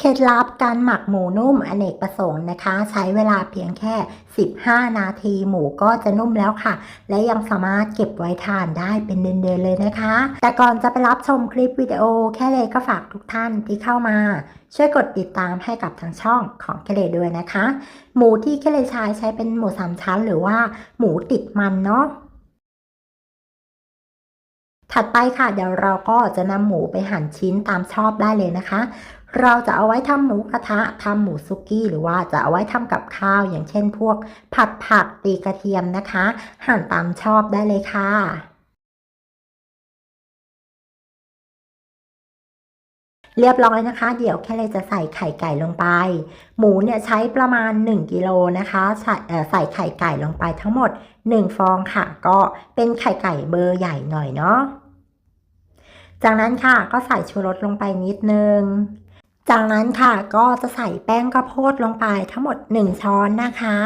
เคล็ดลับการหมักหมูนุ่มอเนกประสงค์นะคะ ใช้เวลาเพียงแค่ 15 นาทีหมูก็จะนุ่มแล้วค่ะ และยังสามารถเก็บไว้ทานได้เป็นเดือนๆเลยนะคะ แต่ก่อนจะไปรับชมคลิปวิดีโอแค่เลยก็ฝากทุกท่านที่เข้ามา ช่วยกดติดตามให้กับทางช่องของแคเลด้วยนะคะ หมูที่แคเลใช้ใช้เป็นหมูสามชั้น หรือว่าหมูติดมันเนาะถัดไปค่ะเดี๋ยวเราก็จะนำหมูไปหั่นชิ้นตามชอบได้เลยนะคะ เราจะเอาไว้ทำหมูกระทะทำหมูซุกี้ หรือว่าจะเอาไว้ทำกับข้าว อย่างเช่นพวก ผัดผักตีกระเทียมนะคะ หั่นตามชอบได้เลยค่ะเรียบร้อยนะคะ เดี๋ยวแค่เลยจะใส่ไข่ไก่ลงไป หมูเนี่ยใช้ประมาณ 1กิโลนะคะใส่ใส่ไข่ไก่ลงไปทั้งหมด 1 ฟองค่ะ ก็เป็นไข่ไก่เบอร์ใหญ่หน่อยเนาะจากนั้นค่ะก็ใส่ชูรสลงไปนิดนึง จากนั้นค่ะก็จะใส่แป้งข้าวโพดลงไปทั้งหมด 1 ช้อนนะคะ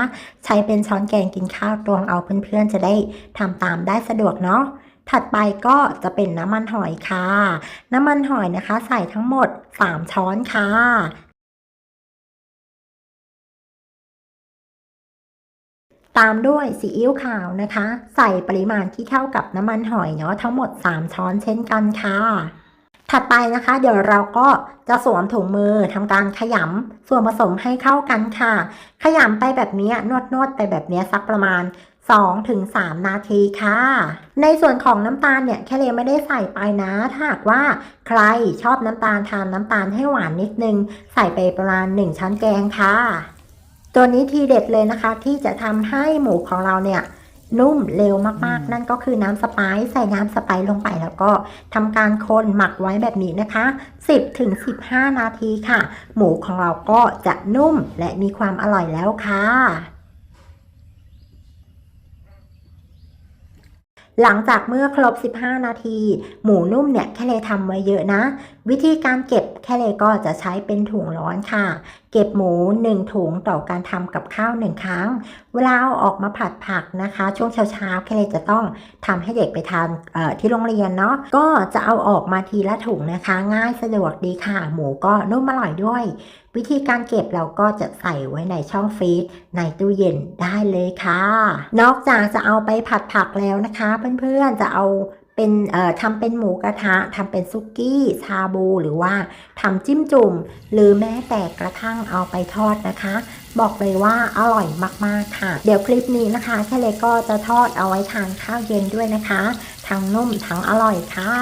ใช้เป็นช้อนแกงกินข้าวตวงเอาเพื่อนๆ จะได้ทำตามได้สะดวกเนาะถัดไปก็จะเป็นน้ำมันหอยค่ะ น้ำมันหอยนะคะ ใส่ทั้งหมด 3 ช้อนค่ะตามด้วยซีอิ๊วขาวนะคะ ใส่ปริมาณที่เท่ากับน้ำมันหอยเนาะทั้งหมด 3 ช้อนเช่นกันค่ะ ถัดไปนะคะ เดี๋ยวเราก็จะสวมถุงมือทำการขยำส่วนผสมให้เข้ากันค่ะ ขยำไปแบบนี้นวดนวดไปแบบนี้สักประมาณ2-3ถึง3นาทีค่ะ ในส่วนของน้ำตาลเนี่ยแค่เลยไม่ได้ใส่ไปนะ ถ้าหากว่าใครชอบน้ำตาลทานน้ำตาลให้หวานนิดนึง ใส่ไปประมาณ 1 ช้อนแกงค่ะ ตัวนี้ทีเด็ดเลยนะคะที่จะทำให้หมูของเราเนี่ย นุ่มเร็วมากๆ นั่นก็คือน้ำสไปซ์ใส่น้ำสไปซ์ลงไปแล้วก็ทำการคนหมักไว้แบบนี้นะคะ 10ถึง15 นาทีค่ะ หมูของเราก็จะนุ่มและมีความอร่อยแล้วค่ะ หลังจากเมื่อครบ 15 นาที หมูนุ่มเนี่ยแค่เลยทำไว้เยอะนะ วิธีการเก็บแค่เลยก็จะใช้เป็นถุงร้อนค่ะ เก็บหมู 1 ถุงต่อการทำกับข้าว 1 ครั้ง เวลาเอาออกมาผัดผักนะคะ ช่วงเช้าๆแค่เลยจะต้องทำให้เด็กไปทานที่โรงเรียนเนาะก็จะเอาออกมาทีละถุงนะคะ ง่ายสะดวกดีค่ะ หมูก็นุ่มอร่อยด้วย วิธีการเก็บเราก็จะใส่ไว้ในช่องฟรีซในตู้เย็นได้เลยค่ะ นอกจากจะเอาไปผัดผักแล้วนะคะ เพื่อนๆจะเอาเป็นเอ่อทำเป็นหมูกระทะทำเป็นซุกี้ชาบู หรือว่าทำจิ้มจุ่ม หรือแม้แต่กระทั่งเอาไปทอดนะคะ บอกเลยว่าอร่อยมากๆค่ะ เดี๋ยวคลิปนี้นะคะแค่เล็กก็จะทอดเอาไว้ทานข้าวเย็นด้วยนะคะ ทั้งนุ่มทั้งอร่อยค่ะ